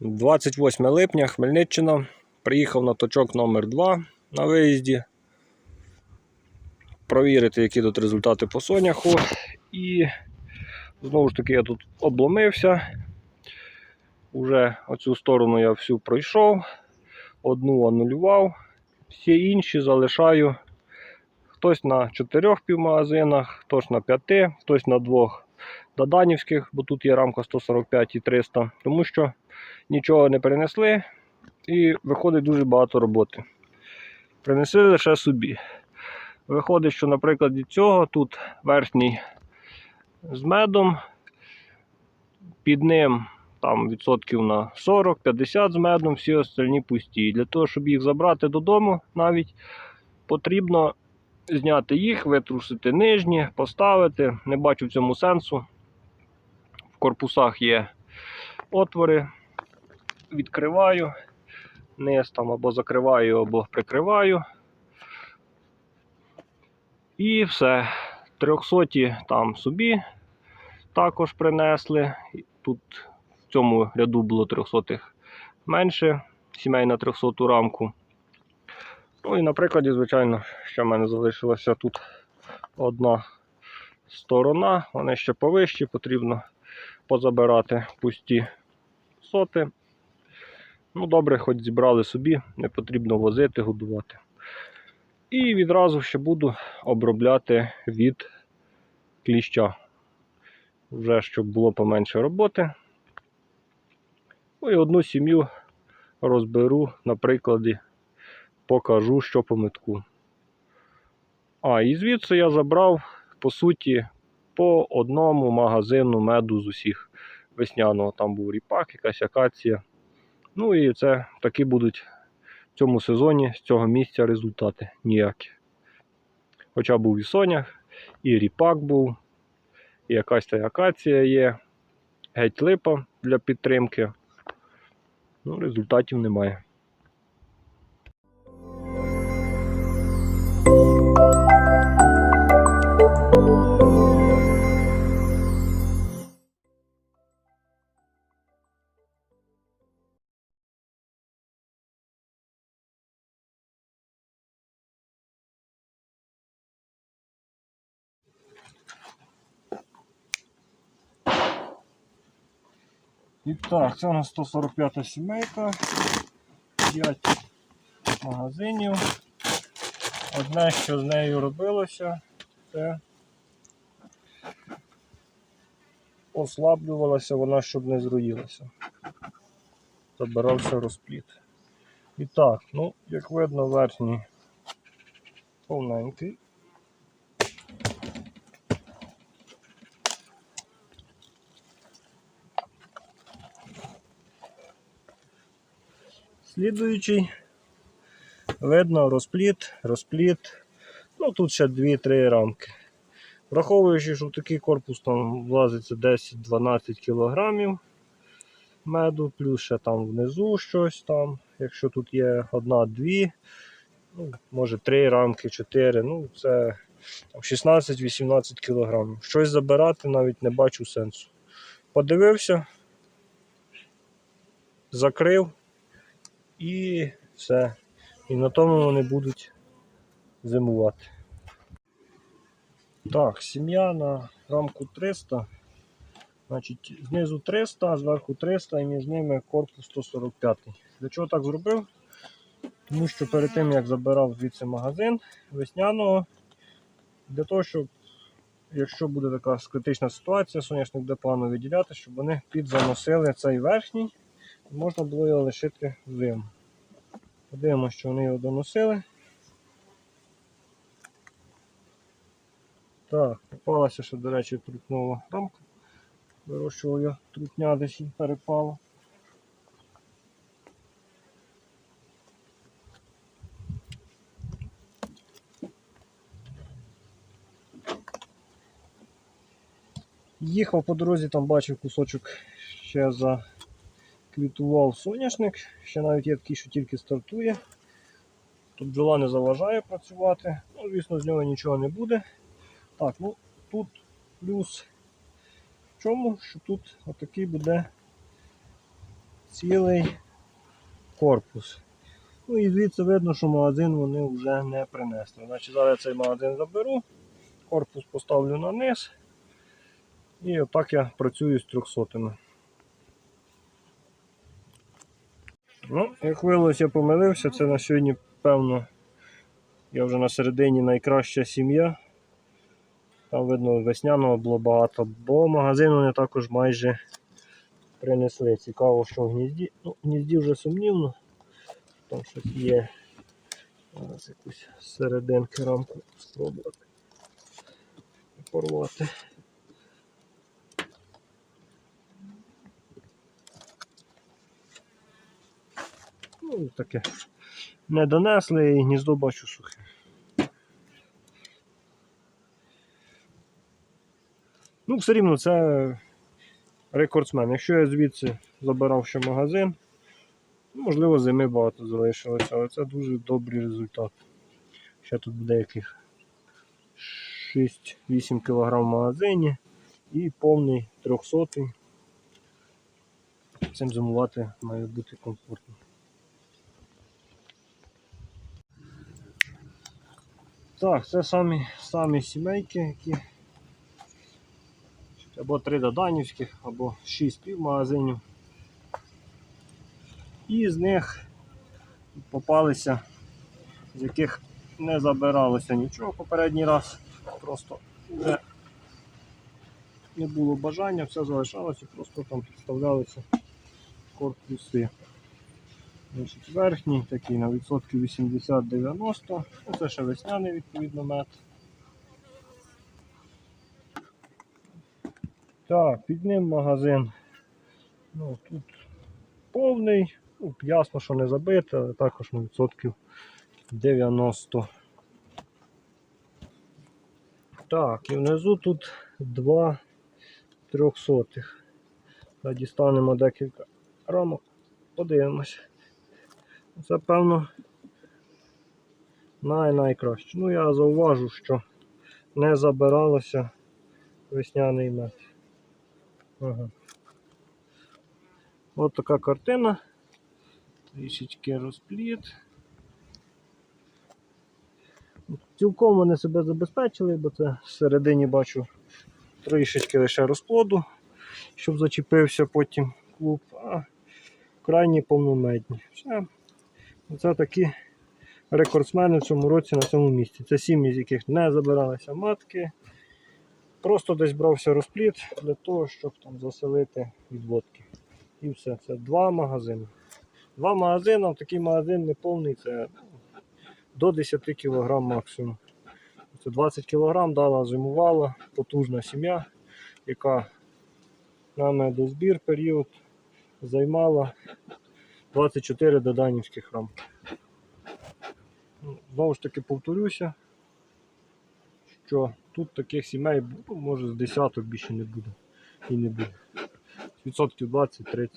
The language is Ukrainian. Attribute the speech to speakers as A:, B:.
A: 28 липня, Хмельниччина. Приїхав на точок номер 2 на виїзді. Провірити, які тут результати по соняху. І знову ж таки я тут обломився. Уже оцю сторону я всю пройшов, одну анулював, всі інші залишаю. Хтось на чотирьох півмагазинах, хтось на п'яти, хтось на двох доданівських, бо тут є рамка 145 і 300, тому що нічого не принесли і виходить дуже багато роботи. Принесли лише собі. Виходить, що, наприклад, від цього тут верхній з медом, під ним там відсотків на 40-50 з медом, всі остальні пусті. І для того, щоб їх забрати додому, навіть потрібно зняти їх, витрусити нижні, поставити. Не бачу в цьому сенсу. В корпусах є отвори, відкриваю, низ там або закриваю, або прикриваю. І все. 300 там собі також принесли. Тут в цьому ряду було 300 менше, сімейна 300 рамку. Ну і на прикладі, звичайно, ще в мене залишилася тут одна сторона, вони ще повищі, потрібно позабирати пусті соти. Ну, добре, хоч зібрали собі, не потрібно возити, годувати. І відразу ще буду обробляти від кліща. Вже щоб було поменше роботи. Ну і одну сім'ю розберу на прикладі, покажу, що по метку. А, і звідси я забрав, по суті, по одному магазину меду з усіх весняного. Там був ріпак, якась акація. Ну і це такі будуть в цьому сезоні з цього місця результати ніякі. Хоча був і сонях, і ріпак був, і якась та акація є, геть липа для підтримки. Ну, результатів немає. І так, це у нас 145 сімейка, 5 магазинів. Одне, що з нею робилося, це ослаблювалася вона, щоб не зруїлася. Забирався розпліт. І так, ну, як видно, верхній повненький. Слідуючий. Видно розпліт, розпліт. Ну тут ще 2-3 рамки. Враховуючи, що в такий корпус там влазиться 10-12 кг меду, плюс ще там внизу щось там. Якщо тут є одна-дві, ну, може 3 рамки, 4, ну це 16-18 кг. Щось забирати навіть не бачу сенсу. Подивився, закрив і все. І на тому вони будуть зимувати. Так, сім'я на рамку 300. Значить, знизу 300, зверху 300 і між ними корпус 145. Для чого так зробив? Тому що перед тим як забирав звідси магазин весняного, для того, щоб, якщо буде така критична ситуація, соняшник буде погано виділяти, щоб вони підзаносили цей верхній можна було його лишити зиму. Подивимося, що вони його доносили. Так, попалася ще, до речі, трутнова рамка. Вирощував я трутня десь і перепало. Їхав по дорозі, там бачив кусочок ще заквітував соняшник. Ще навіть є такий, що тільки стартує. Тут бджола не заважає працювати. Ну, звісно, з нього нічого не буде. Так, ну тут плюс в чому, що тут отакий буде цілий корпус. Ну і звідси видно, що магазин вони вже не принесли. Значить, зараз я цей магазин заберу, корпус поставлю на низ. І отак я працюю з трьохсотими. Ну, як виявилось, я помилився, це на сьогодні, певно, я вже на середині найкраща сім'я. Там видно весняного було багато, бо магазин вони також майже принесли. Цікаво, що в гнізді. Ну, в гнізді вже сумнівно. Там щось є. Зараз якусь серединки рамку спробувати порвати. Таке. Не донесли і гніздо бачу сухе. Ну, все рівно це рекордсмен. Якщо я звідси забирав ще магазин, можливо, зими багато залишилося, але це дуже добрий результат. Ще тут буде яких 6-8 кг в магазині і повний 300 Цим зимувати має бути комфортно. Так, це самі, самі сімейки, які або три доданівських, або шість півмагазинів. І з них попалися, з яких не забиралося нічого попередній раз. Просто вже не було бажання, все залишалося, просто там підставлялися корпуси. Значить, верхній такий на відсотків 80-90. Ну, Це ще весняний відповідно мед. Так, під ним магазин. Ну, тут повний, ну, ясно, що не забитий, але також на відсотків 90. Так, і внизу тут два трьохсотих. Та Дістанемо декілька рамок, подивимось. Це певно най найкраще. Ну я зауважу, що не забиралося весняний мед. Ага. Ось така картина. Трішечки розпліт. Цілком вони себе забезпечили, бо це всередині бачу трішечки лише розплоду, щоб зачепився потім клуб, а крайні повномедні. Все. Це такі рекордсмени в цьому році на цьому місці. Це сім'ї, з яких не забиралися матки. Просто десь брався розпліт для того, щоб там заселити відводки. І все. Це два магазини. Два магазини, такий магазин не повний, це до 10 кг максимум. Це 20 кг дала, зимувала, потужна сім'я, яка на медозбір період займала 24 доданівських рамки. Ну, Знову ж таки повторюся, що тут таких сімей ну, може з десяток більше не буде і не буде. Відсотків 20-30.